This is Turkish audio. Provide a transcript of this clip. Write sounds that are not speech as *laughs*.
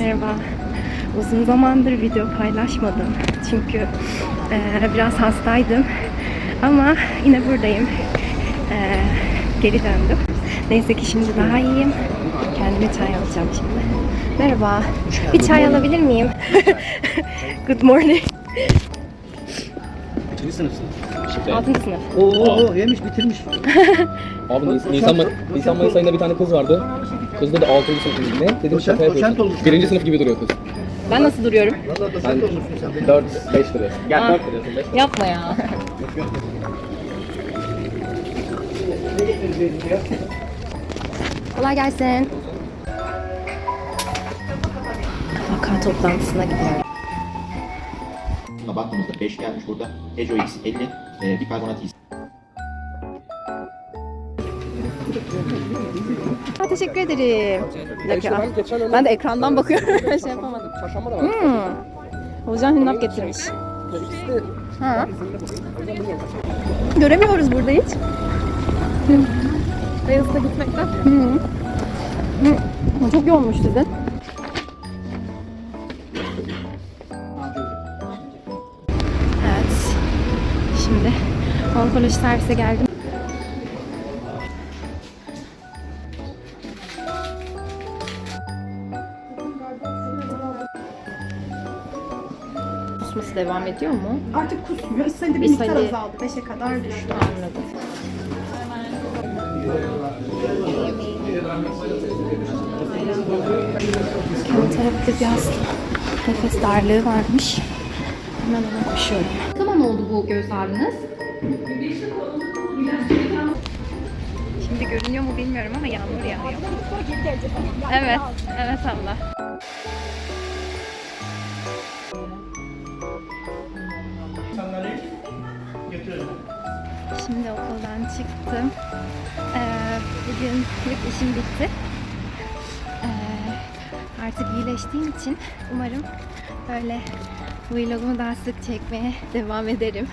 Merhaba. Uzun zamandır video paylaşmadım. Çünkü eee, biraz hastaydım. Ama yine buradayım. Eee, geri döndüm. Neyse ki şimdi daha iyiyim. Kendime çay alacağım şimdi. Merhaba. Bir çay alabilir miyim? *laughs* Good morning. Kaçıncı sınıfsın? 6. sınıf. Oo, yemiş bitirmiş. Abi Nis- Nisan, Nisan Mayıs ayında bir tane kız vardı. Kızda da 6. sınıf ne? Dedim Doçent- şaka doçent yapıyorsun. olmuş. Birinci sınıf gibi duruyor kız. Ben nasıl duruyorum? Valla doçent olmuşsun sen. 4, 5 lira. Gel Ha. 4 lirasın 5 lira. Yapma ya. Kolay gelsin. Vaka toplantısına gidiyorum. Buna baktığımızda 5 gelmiş burada. ECOX 50, e, bikarbonat is Ha, teşekkür ederim. Bir. Ben de ekrandan bakıyorum. *laughs* şey yapamadım. Hmm. Hocam hünnap getirmiş. Ha. Göremiyoruz burada hiç. Beyazıt'a gitmekten. Hı. Hı. Çok yoğunmuş sizin. Evet. Şimdi onkoloji servise geldim. Kusması devam ediyor mu? Artık kusmuyor. İstediği bir miktar azaldı. 5'e kadar düştü. Anladım. Kendi tarafta biraz nefes darlığı varmış. Hemen ona koşuyorum. Ne zaman oldu bu göz ağrınız? Şimdi görünüyor mu bilmiyorum ama yağmur yağıyor. Evet, evet abla. Şimdi okuldan çıktım. Ee, bugün ilk işim bitti. Ee, artık iyileştiğim için umarım böyle vlogumu daha sık çekmeye devam ederim.